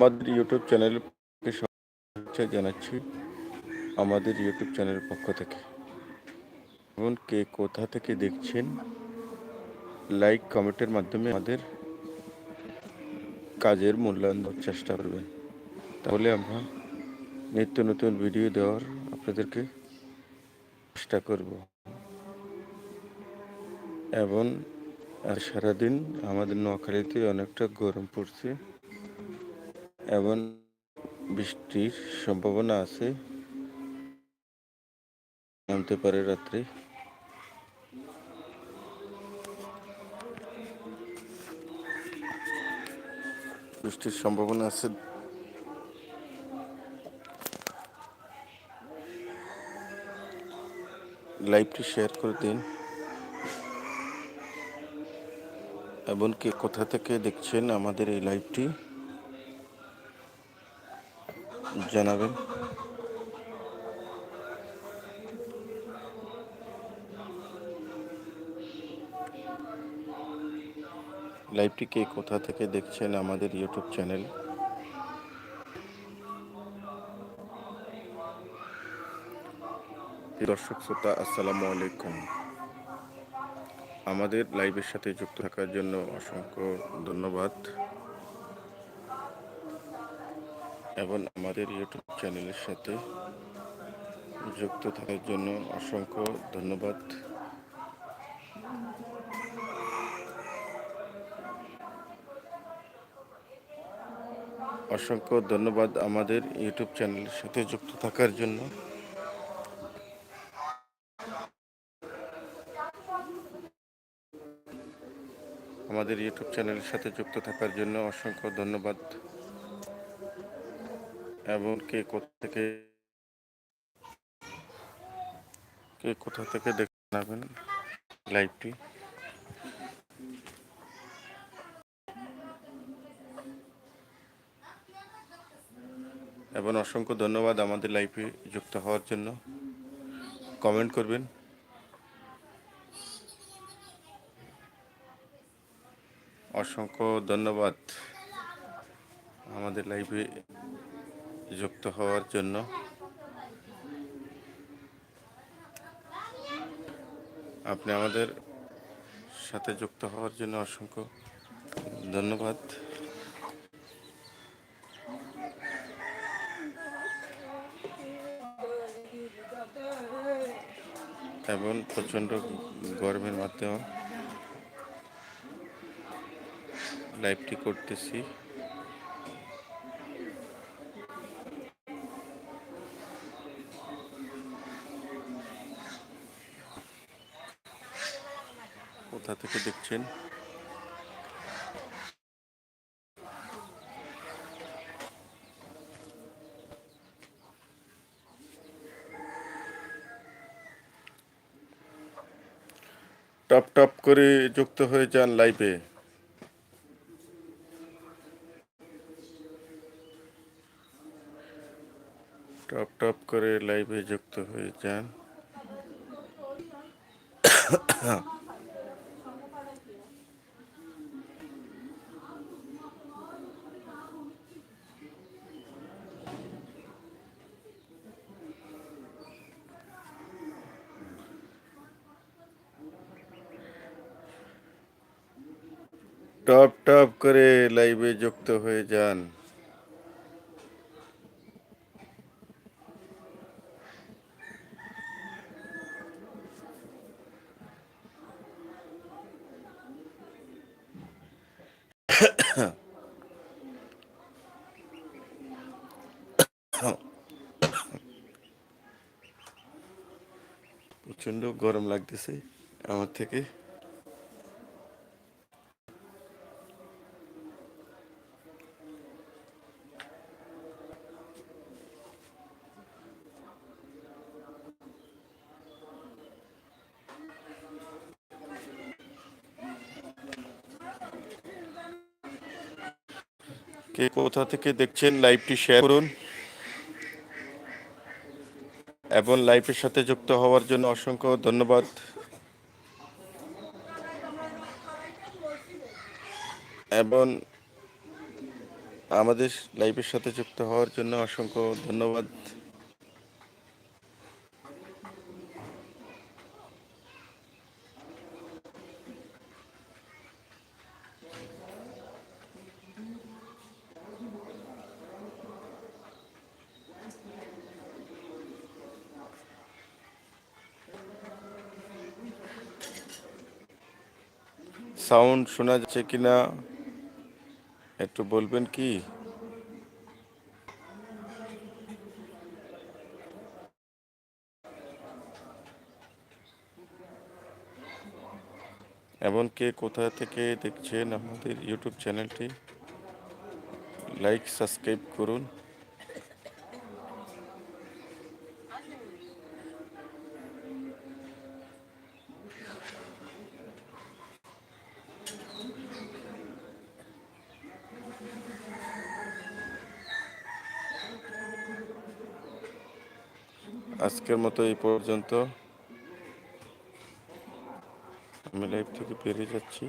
আমাদের ইউটিউব চ্যানেলকে শুভেচ্ছা জানাচ্ছি আমাদের ইউটিউব চ্যানেলের পক্ষ থেকে। এবং কে কোথা থেকে দেখছেন লাইক কমেন্টের মাধ্যমে আমাদের কাজের মূল্যায়ন দেওয়ার চেষ্টা করবেন। তাহলে আমরা নিত্য নতুন ভিডিও দেওয়ার আপনাদেরকে চেষ্টা করব। এবং আর সারাদিন আমাদের নোয়াখালীতে অনেকটা গরম পড়ছে। এবং বৃষ্টির সম্ভাবনা আছে। নামতে পারে রাত্রে। বৃষ্টির সম্ভাবনা আছে। লাইভটি শেয়ার করে দিন। এবং কে কোথা থেকে দেখছেন আমাদের এই লাইভটি? জানাবেন। লাইভটি কে কোথা থেকে দেখছেন আমাদের ইউটিউব চ্যানেল? দর্শক, শ্রোতা, আসসালামু আলাইকুম। আমাদের লাইভের সাথে যুক্ত থাকার জন্য অসংখ্য ধন্যবাদ। এবং আমাদের ইউটিউব চ্যানেলের সাথে যুক্ত থাকার জন্য অসংখ্য ধন্যবাদ। অসংখ্য ধন্যবাদ আমাদের ইউটিউব চ্যানেলের সাথে যুক্ত থাকার জন্য। আমাদের ইউটিউব চ্যানেলের সাথে যুক্ত থাকার জন্য অসংখ্য ধন্যবাদ। এবং কে কোথা থেকে কে কোথা থেকে দেখে নেবেন লাইভটি? এবং অসংখ্য ধন্যবাদ আমাদের লাইফে যুক্ত হওয়ার জন্য। কমেন্ট করবেন। অসংখ্য ধন্যবাদ আমাদের লাইভে যুক্ত হওয়ার জন্য। আপনি আমাদের সাথে যুক্ত হওয়ার জন্য অসংখ্য ধন্যবাদ। এবং প্রচণ্ড গরমের মাধ্যমে লাইভটি করতেছি। কোথা থেকে দেখছেন? টপ টপ করে যুক্ত হয়ে যান লাইভে। টপ টপ করে লাইভে যুক্ত হয়ে যান। টপ টপ করে লাইভে যুক্ত হয়ে যান। প্রচণ্ড গরম লাগতেছে আমার থেকে। কে কোথা থেকে দেখছেন লাইভটি শেয়ার করুন। এবং লাইভের সাথে যুক্ত হওয়ার জন্য অসংখ্য ধন্যবাদ। এবং আমাদের লাইভের সাথে যুক্ত হওয়ার জন্য অসংখ্য ধন্যবাদ। সাউন্ড শোনা যাচ্ছে কিনা একটু বলবেন কি? এবং কে কোথা থেকে দেখছেন আমাদের ইউটিউব চ্যানেলটি? লাইক সাবস্ক্রাইব করুন। আজকের মতো এই পর্যন্ত। আমি লাইভ থেকে বেরিয়ে যাচ্ছি।